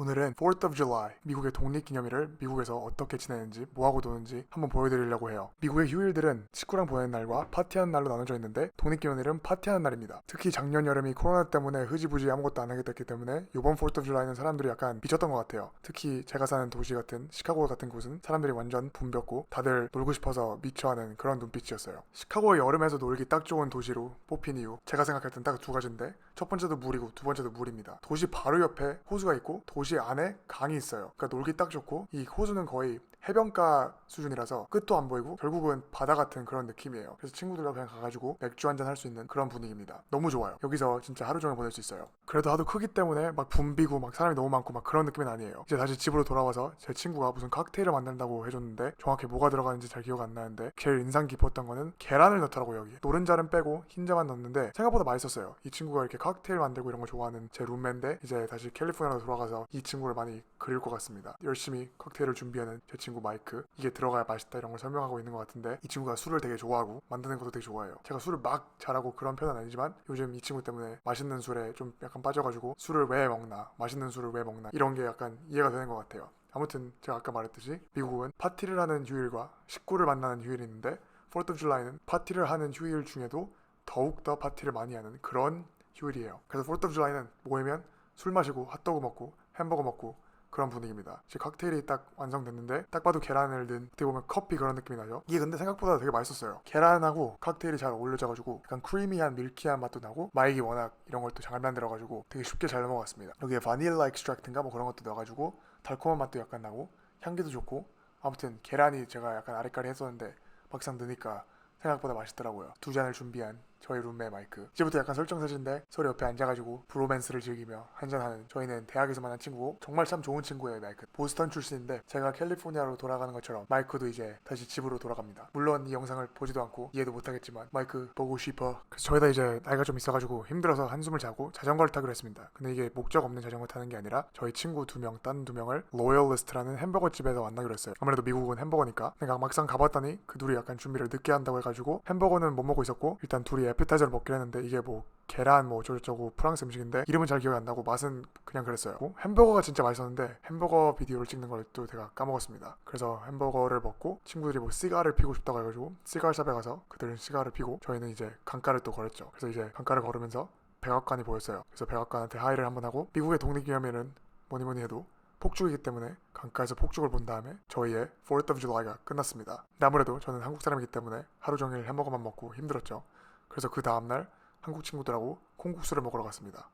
오늘은 4th of July, 미국의 독립기념일을 미국에서 어떻게 지내는지, 뭐하고 노는지 한번 보여드리려고 해요. 미국의 휴일들은 친구랑 보내는 날과 파티하는 날로 나눠져 있는데 독립기념일은 파티하는 날입니다. 특히 작년 여름이 코로나 때문에 흐지부지 아무것도 안 하게 됐기 때문에 이번 4th of July는 사람들이 약간 미쳤던 것 같아요. 특히 제가 사는 도시 같은 시카고 같은 곳은 사람들이 완전 붐볐고 다들 놀고 싶어서 미쳐하는 그런 눈빛이었어요. 시카고의 여름에서 놀기 딱 좋은 도시로 뽑힌 이유 제가 생각할 땐딱두 가지인데 첫 번째도 물이고 두 번째도 물입니다. 도시 바로 옆에 호수가 있고 도시 안에 강이 있어요. 그러니까 놀기 딱 좋고 이 호수는 거의 해변가 수준이라서 끝도 안 보이고 결국은 바다 같은 그런 느낌이에요. 그래서 친구들과 그냥 가가지고 맥주 한 잔 할 수 있는 그런 분위기입니다. 너무 좋아요. 여기서 진짜 하루 종일 보낼 수 있어요. 그래도 하도 크기 때문에 막 붐비고 막 사람이 너무 많고 막 그런 느낌은 아니에요. 이제 다시 집으로 돌아와서 제 친구가 무슨 칵테일을 만든다고 해줬는데 정확히 뭐가 들어가는지 잘 기억 안 나는데 제일 인상 깊었던 거는 계란을 넣더라고요 여기. 노른자는 빼고 흰자만 넣는데 생각보다 맛있었어요. 이 친구가 이렇게 칵테일 만들고 이런 거 좋아하는 제 룸메인데 이제 다시 캘리포니아로 돌아가서 이 친구를 많이 그릴 것 같습니다. 열심히 칵테일을 준비하는 제 친구 마이크. 이게 들어가야 맛있다 이런 걸 설명하고 있는 것 같은데 이 친구가 술을 되게 좋아하고 만드는 것도 되게 좋아해요. 제가 술을 막 잘하고 그런 편은 아니지만 요즘 이 친구 때문에 맛있는 술에 좀 약간 빠져가지고 술을 왜 먹나 맛있는 술을 왜 먹나 이런 게 약간 이해가 되는 것 같아요. 아무튼 제가 아까 말했듯이 미국은 파티를 하는 휴일과 식구를 만나는 휴일이 있는데 4th of July는 파티를 하는 휴일 중에도 더욱더 파티를 많이 하는 그런 휴일이에요. 그래서 4th of July는 모이면 술 마시고 핫도그 먹고 햄버거 먹고 그런 분위기입니다. 지금 칵테일이 딱 완성됐는데 딱 봐도 계란을 넣은 어떻게 보면 커피 그런 느낌이 나죠. 이게 근데 생각보다 되게 맛있었어요. 계란하고 칵테일이 잘 어울려져가지고 약간 크리미한 밀키한 맛도 나고 마이기 워낙 이런 걸 또 잘 만들어가지고 되게 쉽게 잘 넘어갔습니다. 여기에 바닐라 엑스트랙트인가 뭐 그런 것도 넣어가지고 달콤한 맛도 약간 나고 향기도 좋고 아무튼 계란이 제가 약간 아리까리 했었는데 막상 넣으니까 생각보다 맛있더라고요. 두 잔을 준비한 저희 룸메 마이크. 이제부터 약간 설정사진인데 서로 옆에 앉아가지고 브로맨스를 즐기며 한잔하는 저희는 대학에서 만난 친구고 정말 참 좋은 친구예요 마이크. 보스턴 출신인데 제가 캘리포니아로 돌아가는 것처럼 마이크도 이제 다시 집으로 돌아갑니다. 물론 이 영상을 보지도 않고 이해도 못하겠지만 마이크 보고 싶어. 그래서 저희다 이제 나이가 좀 있어가지고 힘들어서 한숨을 자고 자전거를 타기로 했습니다. 근데 이게 목적 없는 자전거 타는 게 아니라 저희 친구 두 명, 딴 두 명을 로열리스트라는 햄버거 집에서 만나기로 했어요. 아무래도 미국은 햄버거니까. 내가 막상 가봤더니 그 둘이 약간 준비를 늦게 한다고 해가지고 햄버거는 못 먹고 있었고 일단 둘이 에피타이저를 먹긴 했는데 이게 뭐 계란 뭐 어쩌고저쩌고 프랑스 음식인데 이름은 잘 기억이 안 나고 맛은 그냥 그랬어요. 뭐 햄버거가 진짜 맛있었는데 햄버거 비디오를 찍는 걸 또 제가 까먹었습니다. 그래서 햄버거를 먹고 친구들이 뭐 시가를 피고 싶다고 해가지고 시가샵에 가서 그들은 시가를 피고 저희는 이제 강가를 또 걸었죠. 그래서 이제 강가를 걸으면서 백악관이 보였어요. 그래서 백악관한테 하이를 한번 하고 미국의 독립기념일은 뭐니 뭐니 해도 폭죽이기 때문에 강가에서 폭죽을 본 다음에 저희의 4th of July가 끝났습니다. 아무래도 저는 한국 사람이기 때문에 하루 종일 햄버거만 먹고 힘들었죠. 그래서 그 다음날 한국 친구들하고 콩국수를 먹으러 갔습니다.